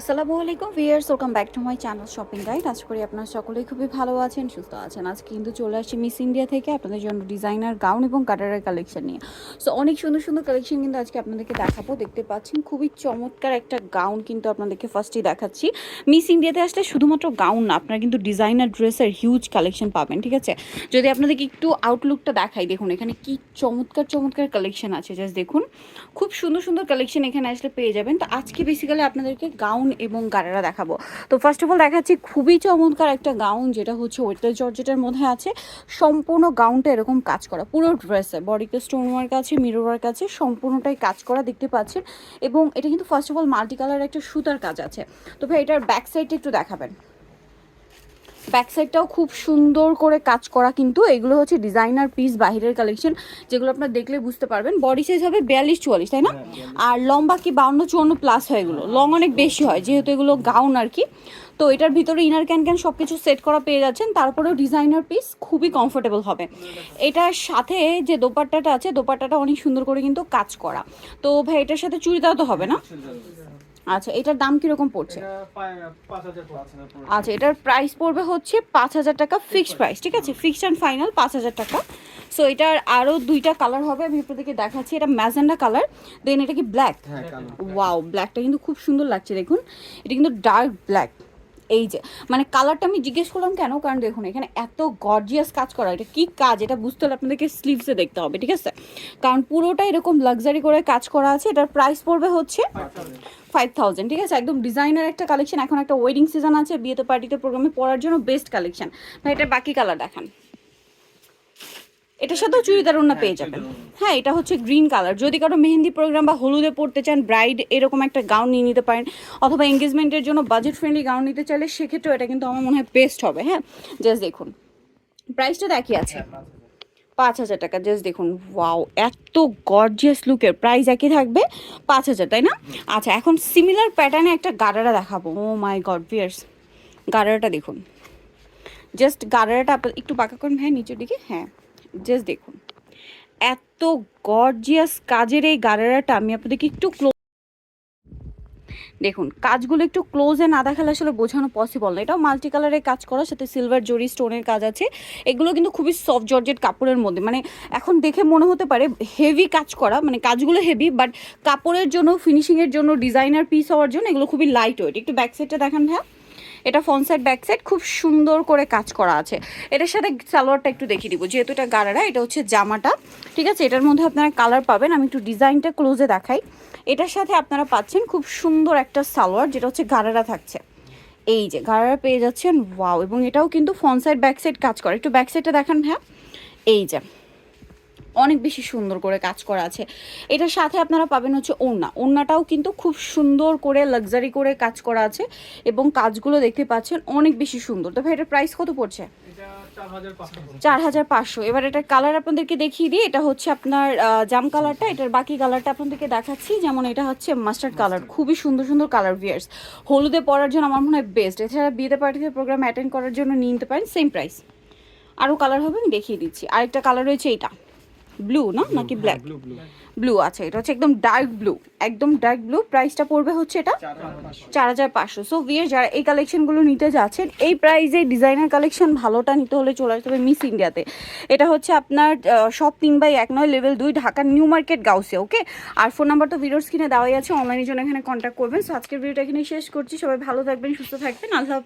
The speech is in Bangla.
আসসালামু আলাইকুম viewers welcome back to my channel shopping guide. আশা করি আপনারা সকলেই খুবই ভালো আছেন, সুস্থ আছেন। আজকে কিন্তু চলে আসছি মিস ইন্ডিয়া থেকে আপনাদের জন্য ডিজাইনার গাউন এবং কাটারের কালেকশন নিয়ে। সো অনেক সুন্দর সুন্দর কালেকশন কিন্তু আজকে আপনাদেরকে দেখাবো। দেখতে পাচ্ছেন খুবই চমৎকার একটা গাউন কিন্তু আপনাদেরকে ফার্স্টেই দেখাচ্ছি। মিস ইন্ডিয়াতে আসলে শুধুমাত্র গাউন না, আপনারা কিন্তু ডিজাইনার ড্রেসের হিউজ কালেকশন পাবেন, ঠিক আছে? যদি আপনাদেরকে একটু আউটলুকটা দেখাই, দেখুন এখানে কি চমৎকার চমৎকার কালেকশন আছে। জাস্ট দেখুন, খুব সুন্দর সুন্দর কালেকশন এখানে আসলে পেয়ে যাবেন। তো আজকে বেসিক্যালি আপনাদেরকে গাউন এবং গারারা দেখাবো। তো ফার্স্ট অফ অল দেখাচ্ছি খুবই চমৎকার একটা গাউন, যেটা হচ্ছে ওয়েটার জর্জেটের মধ্যে আছে। সম্পূর্ণ গাউনটা এরকম কাজ করা, পুরো ড্রেসে বডিতে স্টোন ওয়ার্ক আছে মিরর ওয়ার্ক আছে, সম্পূর্ণটাই কাজ করা দেখতে পাচ্ছেন। এবং এটা কিন্তু first of all multi colour একটা সুতার কাজ আছে। তো ভাই এটার ব্যাক সাইডটা একটু দেখাবেন। ব্যাক সাইডটাও খুব সুন্দর করে কাজ করা কিন্তু এগুলো হচ্ছে ডিজাইনার পিস বাহিরের কালেকশন যেগুলো আপনার দেখলে বুঝতে পারবেন। বডি সাইজ হবে বিয়াল্লিশ চুয়াল্লিশ তাই না? আর লম্বা কি বাউন্ন চুয়ান্ন প্লাস হয় এগুলো। লং অনেক বেশি হয় যেহেতু এগুলো গাউন আর কি। তো এটার ভিতরে ইনার ক্যান ক্যান সব কিছু সেট করা পেয়ে যাচ্ছেন। তারপরেও ডিজাইনার পিস খুবই কমফোর্টেবল হবে। এটার সাথে যে দোপাট্টাটা আছে দোপাট্টাটা অনেক সুন্দর করে কিন্তু কাজ করা। তো ভাই এটার সাথে চুড়িদার তো হবে না? আচ্ছা এটার দাম কীরকম পড়ছে? আচ্ছা এটার প্রাইস পড়বে হচ্ছে পাঁচ হাজার টাকা ফিক্সড প্রাইস ঠিক আছে? ফিক্সড অ্যান্ড ফাইনাল পাঁচ হাজার টাকা। সো এটার আরও দুইটা কালার হবে আমি আপনাদেরকে দেখাচ্ছি। এটা ম্যাজেন্ডা কালার দেন এটা কি ব্ল্যাক ওয়াও ব্ল্যাকটা কিন্তু খুব সুন্দর লাগছে দেখুন। এটা কিন্তু ডার্ক ব্ল্যাক এই যে মানে কালারটা আমি জিজ্ঞেস করলাম কেন? কারণ দেখুন, এখানে এত গর্জিয়াস কাজ করা, এটা কি কাজ? এটা বুঝতে হলে আপনাদেরকে স্লিভসে দেখতে হবে, ঠিক আছে? কারণ পুরোটা এরকম লাক্সারি করে কাজ করা আছে, এটার প্রাইস পড়বে হচ্ছে ফাইভ থাউজেন্ড ঠিক আছে? একদম ডিজাইনার একটা কালেকশন এখন একটা ওয়েডিং সিজন আছে, বিয়েতে পার্টিতে প্রোগ্রামে পড়ার জন্য বেস্ট কালেকশন এটা বাকি কালার দেখান। এটার সাথেও চুড়িদার ওনা পেয়ে যাবেন। হ্যাঁ এটা হচ্ছে গ্রিন কালার যদি কারও মেহেন্দি প্রোগ্রাম বা হলুদে পড়তে চান ব্রাইড এরকম একটা গাউন নিয়ে নিতে পারেন অথবা এঙ্গেজমেন্টের জন্য বাজেট ফ্রেন্ডলি গাউন নিতে চাইলে সেক্ষেত্রেও এটা কিন্তু আমার মনে হয় বেস্ট হবে হ্যাঁ? জাস্ট দেখুন। প্রাইসটা দেখি আছে। পাঁচ হাজার। টাকা। জাস্ট দেখুন ওয়াও এত গর্জিয়াস লুকের প্রাইস একই থাকবে পাঁচ হাজার তাই না? আচ্ছা এখন সিমিলার প্যাটার্নে একটা গাড়ারা দেখাবো। ও মাই গড ভিয়ার্স গাড়ারাটা দেখুন। জাস্ট গাড়ারাটা একটু পাকা করেন হ্যাঁ নিচের দিকে। হ্যাঁ। জাস্ট দেখুন। এত গর্জিয়াস কাজের এই গাড়ারাটা আমি আপনাদেরকে একটু ক্লোজ দেখুন, কাজগুলো একটু ক্লোজে না দেখালে আসলে বোঝানো পসিবল না। এটাও মাল্টি কালারের কাজ করা, সাথে সিলভার জরি স্টোনের কাজ আছে। এগুলো কিন্তু খুবই সফট জর্জেট কাপড়ের মধ্যে। মানে এখন দেখে মনে হতে পারে হেভি কাজ করা মানে কাজগুলো হেভি বাট কাপড়ের জন্য ফিনিশিংয়ের জন্য ডিজাইনার পিস হওয়ার জন্য এগুলো খুবই লাইট ওয়েট একটু ব্যাক সাইডটা দেখান হ্যাঁ এটা ফ্রন্ট সাইড ব্যাক সাইড খুব সুন্দর করে কাজ করা আছে। এটার সাথে সালোয়ারটা একটু দেখিয়ে দিব, যেহেতু এটা গাড়ারা এটা হচ্ছে জামাটা। ঠিক আছে, এটার মধ্যে আপনারা কালার পাবেন, আমি একটু ডিজাইনটা ক্লোজে দেখাই। এটার সাথে আপনারা পাচ্ছেন খুব সুন্দর একটা সালোয়ার, যেটা হচ্ছে গাড়ারা থাকছে। এই যে গাড়ারা পেয়ে যাচ্ছেন ওয়াও এবং এটাও কিন্তু ফ্রন্ট সাইড ব্যাক সাইড কাজ করে। একটু ব্যাক সাইডটা দেখান হ্যাঁ এই যে অনেক বেশি সুন্দর করে কাজ করা আছে। এটার সাথে আপনারা পাবেন হচ্ছে ওড়না। ওড়নাটাও কিন্তু খুব সুন্দর করে লাক্সারি করে কাজ করা আছে এবং কাজগুলো দেখতে পাচ্ছেন অনেক বেশি সুন্দর। তবে এটার প্রাইস কত পড়ছে? চার হাজার পাঁচশো এবার এটার কালার আপনাদেরকে দেখিয়ে দিই। এটা হচ্ছে আপনার জাম কালারটা এটার বাকি কালারটা আপনাদেরকে দেখাচ্ছি। যেমন এটা হচ্ছে মাস্টার্ড কালার খুবই সুন্দর সুন্দর কালার ভিয়ার্স হলুদে পরার জন্য আমার মনে হয় বেস্ট এছাড়া বিয়েতে পার্টিতে প্রোগ্রাম অ্যাটেন্ড করার জন্য নিয়ে নিতে পারেন সেম প্রাইস আরও কালার হবে আমি দেখিয়ে দিচ্ছি। আরেকটা কালার রয়েছে এইটা। ব্লু না? নাকি ব্ল্যাক ব্লু আছে এটা হচ্ছে একদম ডার্ক ব্লু একদম ডার্ক ব্লু প্রাইসটা পড়বে হচ্ছে এটা চার হাজার পাঁচশো। সো বিয়ের যারা এই কালেকশনগুলো নিতে যাচ্ছেন এই প্রাইসে ডিজাইনার কালেকশন ভালোটা নিতে হলে চলে আসতে হবে মিস ইন্ডিয়াতে এটা হচ্ছে আপনার সব তিন বাই এক নয় লেভেল দুই ঢাকা নিউ মার্কেট গাউসে ওকে আর ফোন নাম্বার তো ভিডিওর স্ক্রিনে দেওয়াই আছে অনলাইনের জন্য এখানে কন্ট্যাক্ট করবেন। সো আজকের ভিডিওটা এখানে শেষ করছি। সবাই ভালো থাকবেন সুস্থ থাকবেন। আল্লাহ